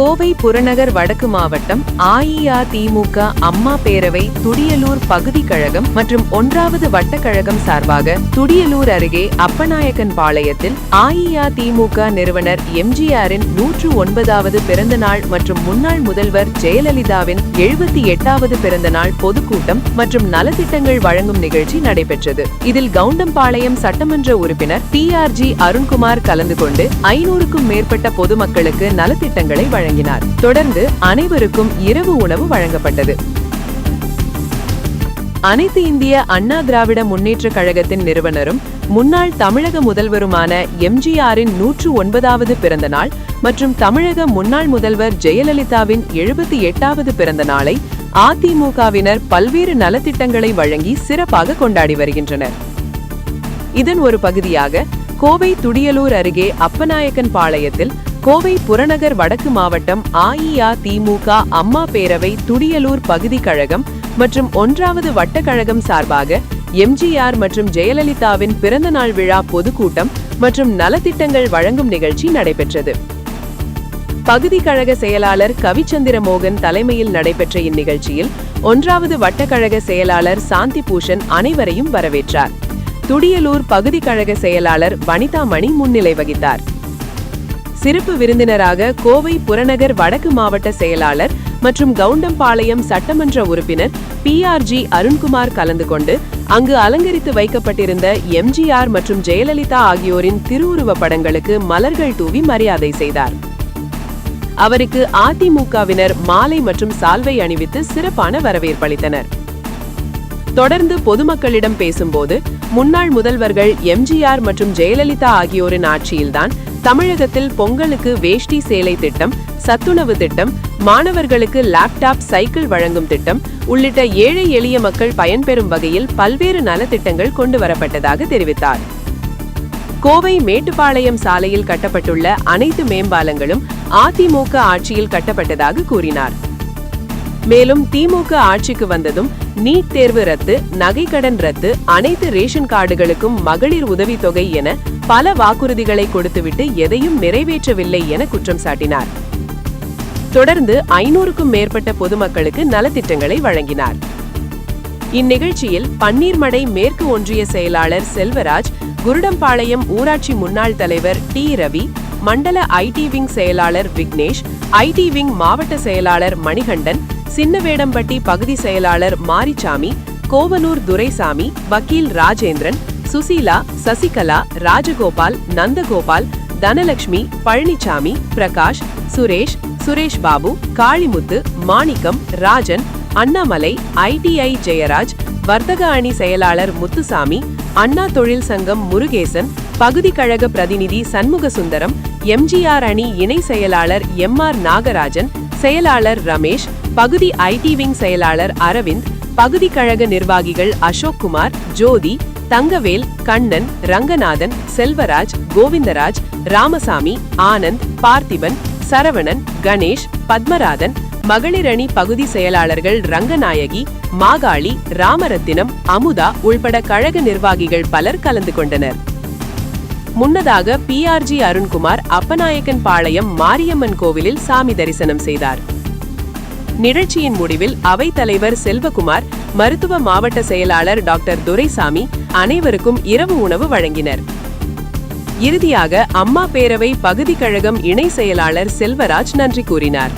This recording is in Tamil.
கோவை புறநகர் வடக்கு மாவட்டம் அஇஅதிமுக அம்மா பேரவை துடியலூர் பகுதி கழகம் மற்றும் ஒன்றாவது வட்டக்கழகம் சார்பாக துடியலூர் அருகே அப்பநாயக்கன் பாளையத்தில் அஇஅதிமுக நிறுவனர் எம்ஜிஆரின் நூற்று ஒன்பதாவது பிறந்த நாள் மற்றும் முன்னாள் முதல்வர் ஜெயலலிதாவின் எழுபத்தி எட்டாவது பிறந்த நாள் பொதுக்கூட்டம் மற்றும் நலத்திட்டங்கள் வழங்கும் நிகழ்ச்சி நடைபெற்றது. இதில் கவுண்டம்பாளையம் சட்டமன்ற உறுப்பினர் டி ஆர் ஜி அருண்குமார் கலந்து கொண்டு ஐநூறுக்கும் மேற்பட்ட பொதுமக்களுக்கு நலத்திட்டங்களை வழங்கினார். தொடர்ந்து அனைவருக்கும் இரவு உணவு வழங்கப்பட்டது. அனைத்து இந்திய அண்ணா திராவிட முன்னேற்ற கழகத்தின் நிறுவனரும் முன்னாள் தமிழக முதல்வருமான எம்ஜிஆரின் நூற்று ஒன்பதாவது பிறந்த நாள் மற்றும் தமிழக முன்னாள் முதல்வர் ஜெயலலிதாவின் எழுபத்தி எட்டாவது பிறந்த நாளை அதிமுகவினர் பல்வேறு நலத்திட்டங்களை வழங்கி சிறப்பாக கொண்டாடி வருகின்றனர். இதன் ஒரு பகுதியாக கோவை துடியலூர் அருகே அப்பநாயக்கன் பாளையத்தில் கோவை புறநகர் வடக்கு மாவட்டம் அஇஅதிமுக அம்மா பேரவை துடியலூர் பகுதி கழகம் மற்றும் ஒன்றாவது வட்டக்கழகம் சார்பாக எம்ஜிஆர் மற்றும் ஜெயலலிதாவின் பிறந்த நாள் விழா பொதுக்கூட்டம் மற்றும் நலத்திட்டங்கள் வழங்கும் நிகழ்ச்சி நடைபெற்றது. பகுதி கழக செயலாளர் கவிச்சந்திர மோகன் தலைமையில் நடைபெற்ற இந்நிகழ்ச்சியில் ஒன்றாவது வட்டக்கழக செயலாளர் சாந்தி பூஷன் அனைவரையும் வரவேற்றார். துடியலூர் பகுதி கழக செயலாளர் வனிதா மணி முன்னிலை வகித்தார். சிறப்பு விருந்தினராக கோவை புறநகர் வடக்கு மாவட்ட செயலாளர் மற்றும் கவுண்டம்பாளையம் சட்டமன்ற உறுப்பினர் பி ஆர் ஜி அருண்குமார் கலந்து கொண்டு அங்கு அலங்கரித்து வைக்கப்பட்டிருந்த எம்ஜிஆர் மற்றும் ஜெயலலிதா ஆகியோரின் திருவுருவ படங்களுக்கு மலர்கள் தூவி மரியாதை செய்தார். அவருக்கு அதிமுகவினர் மாலை மற்றும் சால்வை அணிவித்து சிறப்பான வரவேற்பளித்தனர் தொடர்ந்து பொதுமக்களிடம் பேசும்போது முன்னாள் முதல்வர்கள் எம்ஜிஆர் மற்றும் ஜெயலலிதா ஆகியோரின் ஆட்சியில்தான் தமிழகத்தில் பொங்கலுக்கு வேஷ்டி சேலை திட்டம் சத்துணவு திட்டம் மாணவர்களுக்கு லேப்டாப் சைக்கிள் வழங்கும் திட்டம் உள்ளிட்ட ஏழை எளிய மக்கள் பயன்பெறும் வகையில் பல்வேறு நலத்திட்டங்கள் கொண்டு வரப்பட்டதாக தெரிவித்தார். கோவை மேட்டுப்பாளையம் சாலையில் கட்டப்பட்டுள்ள அனைத்து மேம்பாலங்களும் அதிமுக ஆட்சியில் கட்டப்பட்டதாக கூறினார். மேலும் திமுக ஆட்சிக்கு வந்ததும் நீட் தேர்வு ரத்து நகைக்கடன் ரத்து அனைத்து ரேஷன் கார்டுகளுக்கும் மகளிர் உதவித்தொகை என பல வாக்குறுதிகளை கொடுத்துவிட்டு எதையும் நிறைவேற்றவில்லை என குற்றம் சாட்டினார். தொடர்ந்து ஐநூறுக்கும் மேற்பட்ட பொதுமக்களுக்கு நலத்திட்டங்களை வழங்கினார். இந்நிகழ்ச்சியில் பன்னீர்மடை மேற்கு ஒன்றிய செயலாளர் செல்வராஜ் குருடம்பாளையம் ஊராட்சி முன்னாள் தலைவர் டி. ரவி மண்டல ஐடி விங் செயலாளர் விக்னேஷ் ஐடி விங் மாவட்ட செயலாளர் மணிகண்டன் சின்னவேடம்பட்டி பகுதி செயலாளர் மாரிச்சாமி கோவனூர் துரைசாமி வக்கீல் ராஜேந்திரன் சுசீலா சசிகலா ராஜகோபால் நந்தகோபால் தனலட்சுமி பழனிசாமி பிரகாஷ் சுரேஷ் சுரேஷ் பாபு காளிமுத்து மாணிக்கம் ராஜன் அண்ணாமலை ஐடிஐ ஜெயராஜ் வர்த்தக அணி செயலாளர் முத்துசாமி அண்ணா தொழில் சங்கம் முருகேசன் பகுதி கழக பிரதிநிதி சண்முக சுந்தரம் எம்ஜிஆர் அணி இணை செயலாளர் எம் ஆர் நாகராஜன் செயலாளர் ரமேஷ் பகுதி ஐடி விங் செயலாளர் அரவிந்த் பகுதி கழக நிர்வாகிகள் அசோக் குமார் ஜோதி தங்கவேல் கண்ணன் ரங்கநாதன் செல்வராஜ் கோவிந்தராஜ் ராமசாமி ஆனந்த் பார்த்திபன் சரவணன் கணேஷ் பத்மராதன் மகளிரணி பகுதி செயலாளர்கள் ரங்கநாயகி மாகாளி ராமரத்தினம் அமுதா உள்பட கழக நிர்வாகிகள் பலர் கலந்து கொண்டனர். முன்னதாக P R G Arunkumar Appanaickenpalayam Mariamman கோவிலில் சாமி தரிசனம் செய்தார். நிகழ்ச்சியின் முடிவில் அவைத்தலைவர் செல்வகுமார் மருத்துவ மாவட்ட செயலாளர் டாக்டர் துரைசாமி அனைவருக்கும் இரவு உணவு வழங்கினர். இறுதியாக அம்மா பேரவை பகுதி கழகம் இணை செயலாளர் செல்வராஜ் நன்றி கூறினார்.